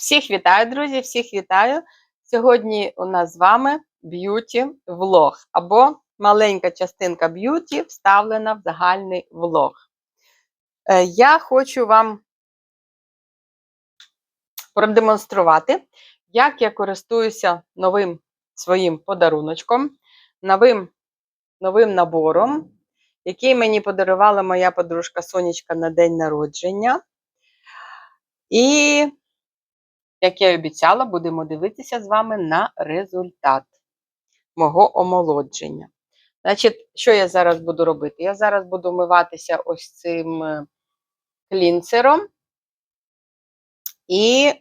Всіх вітаю, друзі! Всіх вітаю! Сьогодні у нас з вами б'юті влог або маленька частинка б'юті вставлена в загальний влог. Е, Я хочу вам продемонструвати, як я користуюся новим своїм подаруночком, новим, новим набором, який мені подарувала моя подружка Сонечка на день народження. І як я і обіцяла, будемо дивитися з вами на результат мого омолодження. Значить, що я зараз буду робити? Я зараз буду вмиватися ось цим е, клінцером і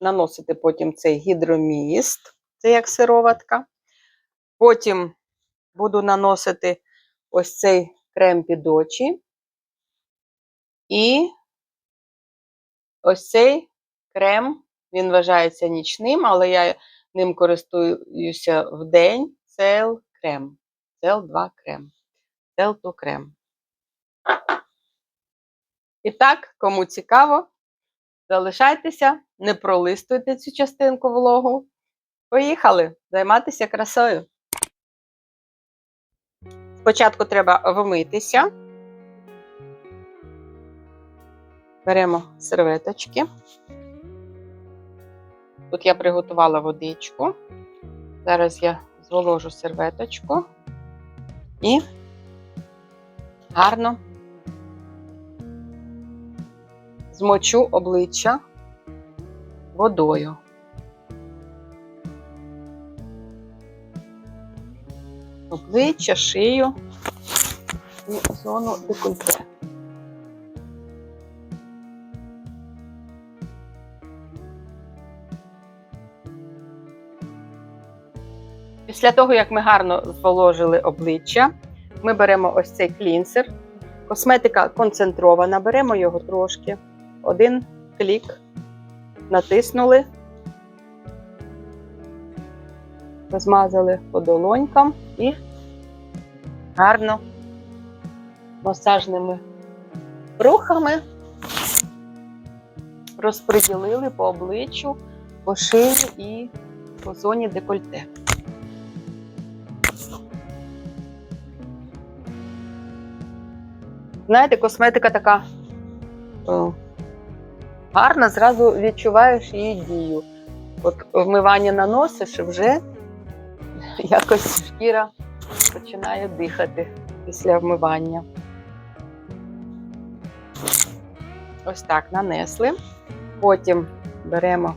наносити потім цей гідроміст, це як сироватка. Потім буду наносити ось цей крем під очі. І ось цей крем він вважається нічним, але я ним користуюся в день. Цел крем. Цел 2 крем. Цел 2 крем. І так, кому цікаво, залишайтеся, не пролистуйте цю частинку влогу. Поїхали займатися красою. Спочатку треба вмитися. Беремо серветочки. Тут я приготувала водичку. Зараз я зволожу серветочку і гарно змочу обличчя водою. Обличчя, шию і зону декольте. Після того, як ми гарно зволожили обличчя, ми беремо ось цей клінсер. Косметика концентрована, беремо його трошки. Один клік, натиснули, розмазали по долонькам і гарно масажними рухами розподілили по обличчю, по шиї і по зоні декольте. Знаєте, косметика така о, гарна, зразу відчуваєш її дію. От вмивання наносиш і вже якось шкіра починає дихати після вмивання. Ось так нанесли. Потім беремо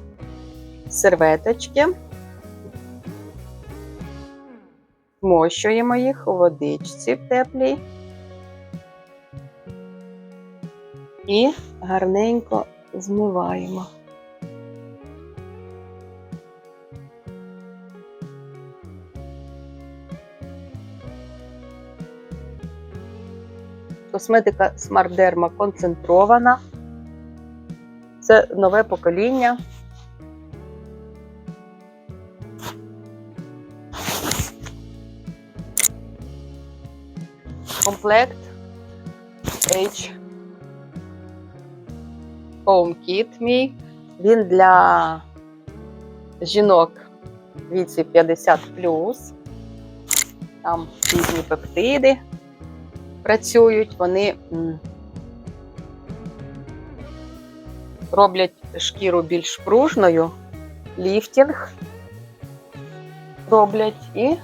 серветочки, змощуємо їх у водичці в теплій. І гарненько змиваємо. Косметика Smart Derma концентрована. Це нове покоління. Комплект H HomeKit мій. Він для жінок віці 50 Там різні пептиди працюють, вони роблять шкіру більш пружною, ліфтінг роблять і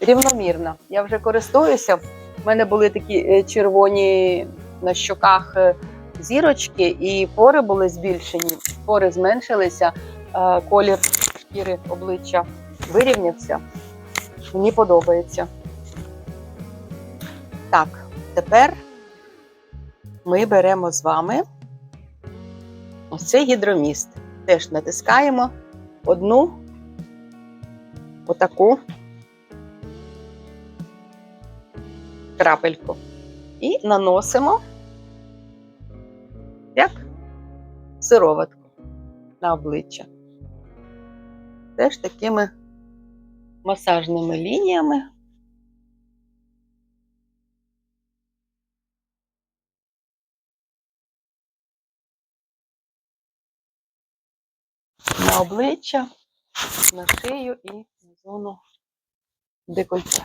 рівномірно. Я вже користуюся. У мене були такі е, червоні на щоках е, зірочки, і пори були збільшені, пори зменшилися, е, колір шкіри обличчя вирівнявся. Мені подобається. Так, тепер ми беремо з вами ось цей гідроміст. Теж натискаємо одну отаку крапельку і наносимо як сироватку на обличчя. Теж такими масажними лініями. на обличчя, на шию і на зону декольте.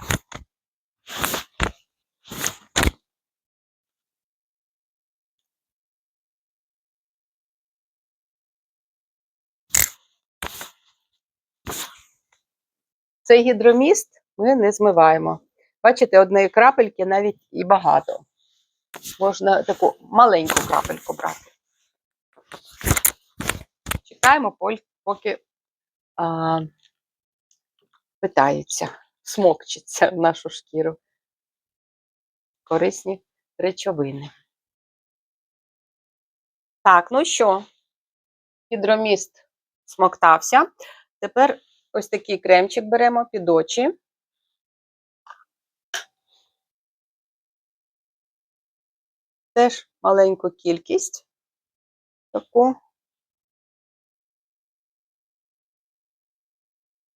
Цей гідроміст ми не змиваємо. Бачите, одної крапельки навіть і багато. Можна таку маленьку крапельку брати. Чекаємо, поки а, питається, смокчиться в нашу шкіру. Корисні речовини. Так, ну що, гідроміст смоктався. Тепер ось такий кремчик беремо під очі. Теж маленьку кількість таку.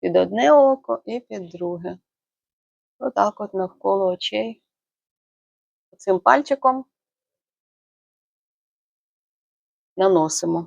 Під одне око і під друге. Отак от навколо очей. Цим пальчиком наносимо.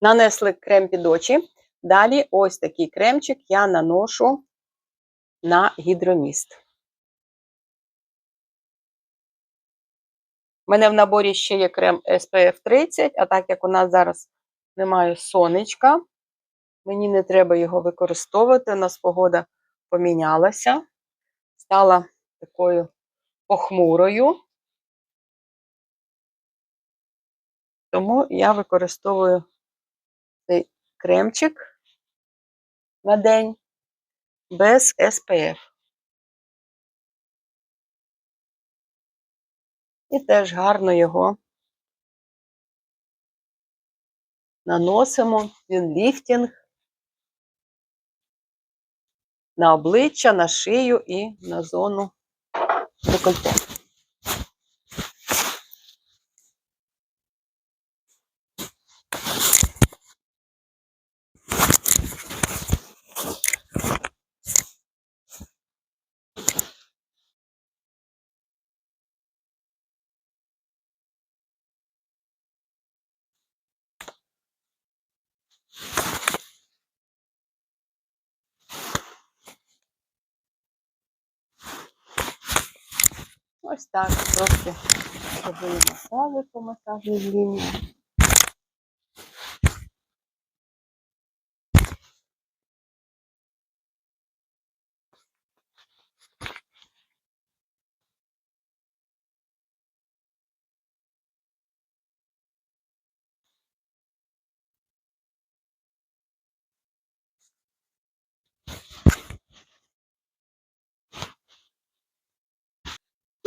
Нанесли крем під очі. Далі ось такий кремчик я наношу на гідроміст. У мене в наборі ще є крем SPF 30, а так як у нас зараз немає сонечка, мені не треба його використовувати. У нас погода помінялася, стала такою похмурою. Тому я використовую кремчик на день без SPF. І теж гарно його наносимо, він ліфтінг на обличчя, на шию і на зону декольте. Ось так трошки робили масажі по масажній лінії.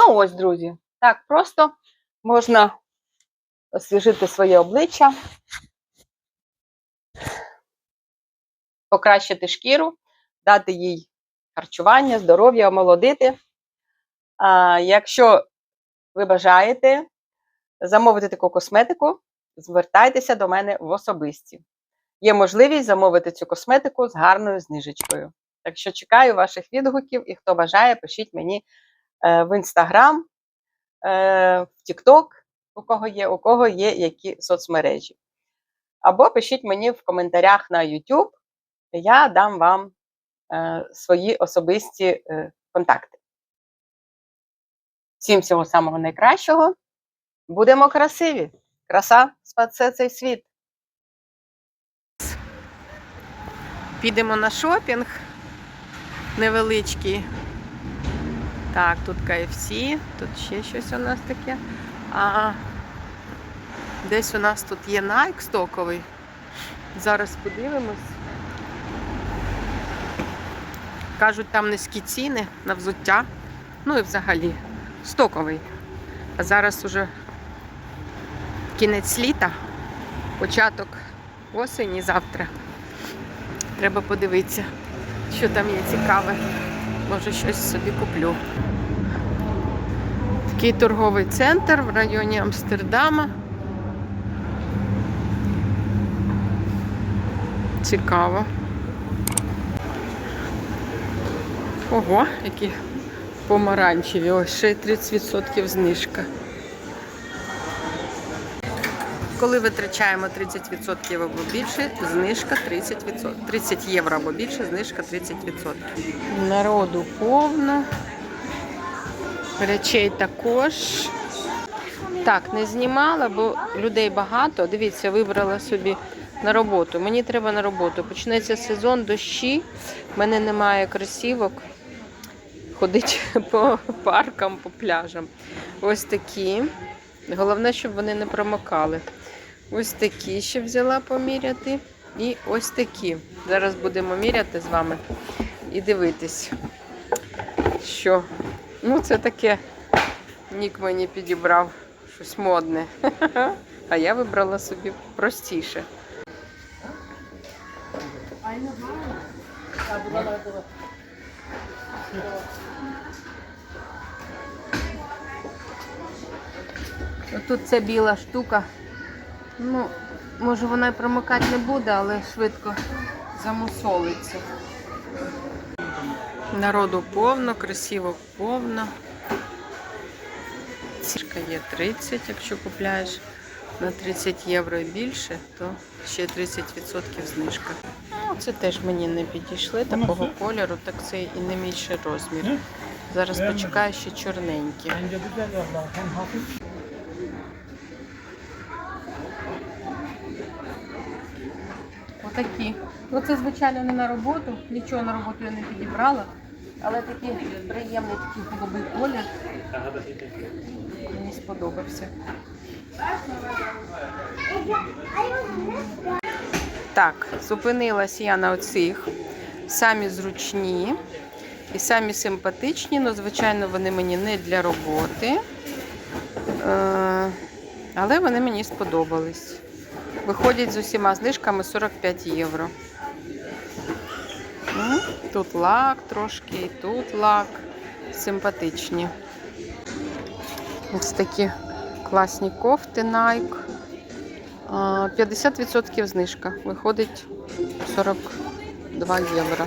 Ну ось, друзі, так просто можна освіжити своє обличчя, покращити шкіру, дати їй харчування, здоров'я, омолодити. А, якщо ви бажаєте замовити таку косметику, звертайтеся до мене в особисті. Є можливість замовити цю косметику з гарною знижечкою. Так що чекаю ваших відгуків і хто бажає, пишіть мені в інстаграм, е, в Тікток, у кого є, у кого є які соцмережі. Або пишіть мені в коментарях на YouTube, я дам вам е, свої особисті е, контакти. Всім всього самого найкращого. Будемо красиві! Краса спасе цей світ. Підемо на шопінг невеличкий. Так, тут KFC, тут ще щось у нас таке. А десь у нас тут є Nike стоковий. Зараз подивимось. Кажуть, там низькі ціни на взуття. Ну і взагалі стоковий. А зараз уже кінець літа, початок осені завтра. Треба подивитися, що там є цікаве. Може, щось собі куплю. Такий торговий центр в районі Амстердама. Цікаво. Ого, які помаранчеві. Ось ще 30% знижка. Коли витрачаємо 30% або більше, знижка 30%. 30 євро або більше, знижка 30%. Народу повно. Речей також. Так, не знімала, бо людей багато. Дивіться, вибрала собі на роботу. Мені треба на роботу. Почнеться сезон дощі. в мене немає кросівок. Ходить по паркам, по пляжам. Ось такі. Головне, щоб вони не промокали. Ось такі ще взяла поміряти. І ось такі. Зараз будемо міряти з вами і дивитись, що. Ну, це таке нік мені підібрав щось модне. А я вибрала собі простіше. Тут ця біла штука. Ну, може вона і промикати не буде, але швидко замусолиться. Народу повно, красиво повно. Цішка є 30, якщо купляєш на 30 євро і більше, то ще 30% знижка. Ну, це теж мені не підійшли такого кольору, так це і не мій розмір. Зараз почекаю ще чорненькі. Отакі. Ну це, звичайно, не на роботу. Нічого на роботу я не підібрала. Але такий приємний такий голубий колір. Мені сподобався. Так, зупинилась я на оцих. Самі зручні і самі симпатичні, але, звичайно, вони мені не для роботи. Е, Але вони мені сподобались. Виходять з усіма знижками 45 євро. Ну, Тут лак трошки, і тут лак. Симпатичні. Ось такі класні кофти Nike. 50% знижка. Виходить 42 євро.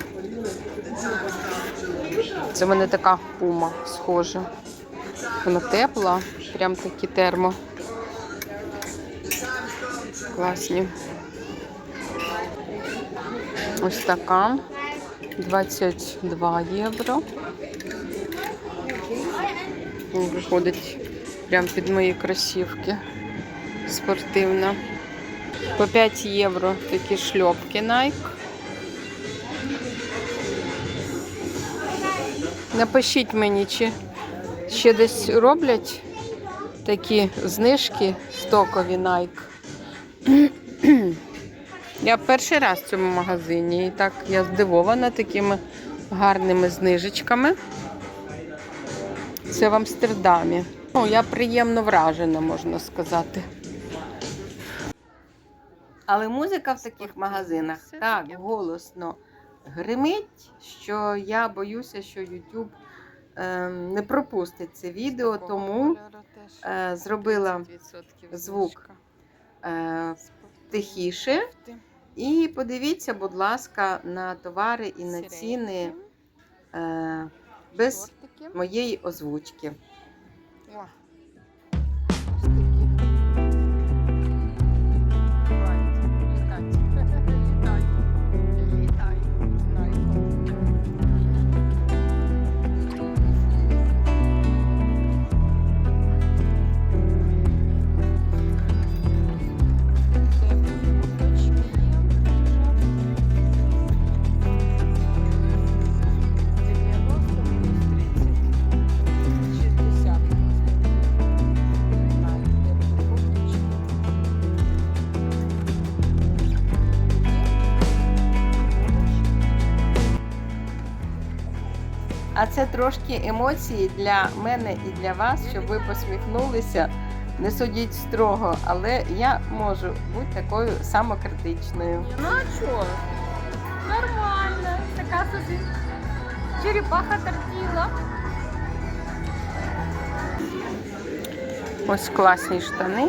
Це в мене така пума схожа. Вона тепла, прям такі термо. Класні. Ось така. 22 євро. Виходить прямо під мої кросівки. Спортивна. По 5 євро такі шльопки Nike. Напишіть мені, чи ще десь роблять такі знижки стокові Nike. Я перший раз в цьому магазині і так я здивована такими гарними знижечками. Це в Амстердамі. Ну, я приємно вражена, можна сказати. Але музика в таких магазинах так голосно гримить, що я боюся, що YouTube е, не пропустить це відео, тому е, зробила звук тихіше. І подивіться, будь ласка, на товари і на ціни е, без моєї озвучки. Це трошки емоції для мене і для вас, щоб ви посміхнулися. Не судіть строго, але я можу бути такою самокритичною. Ну а чого? Нормально. Така собі черепаха тортіла. Ось класні штани,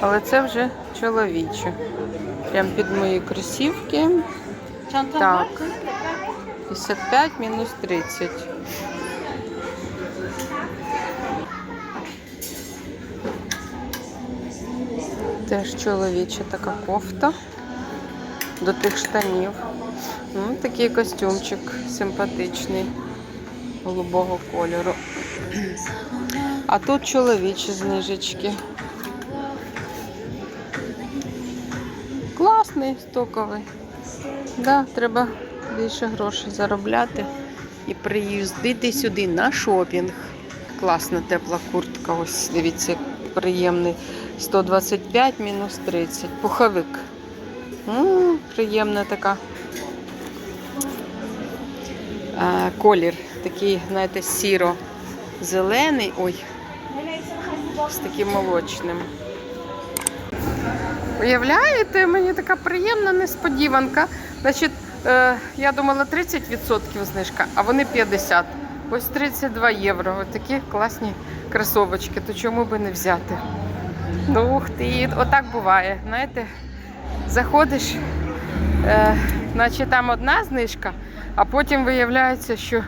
але це вже чоловічі. Прям під мої кросівки. Так. 55 мінус 30. Теж чоловіча така кофта до тих штанів. Ну, такий костюмчик симпатичний, голубого кольору. А тут чоловічі знижечки. Класний, стоковий. Да, треба більше грошей заробляти і приїздити сюди на шопінг. Класна тепла куртка. Ось дивіться, приємний. 125 мінус 30. Пуховик. М, приємна така. Е, колір такий, знаєте, сіро-зелений. Ой, з таким молочним. Уявляєте, мені така приємна несподіванка. Значить, е, я думала 30% знижка, а вони 50. Ось 32 євро. Ось такі класні кросовочки. То чому би не взяти? Ну, ух ти, отак буває. Знаєте, заходиш, е, наче там одна знижка, а потім виявляється, що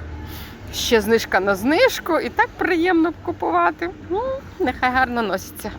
ще знижка на знижку, і так приємно купувати. Ну, нехай гарно носиться.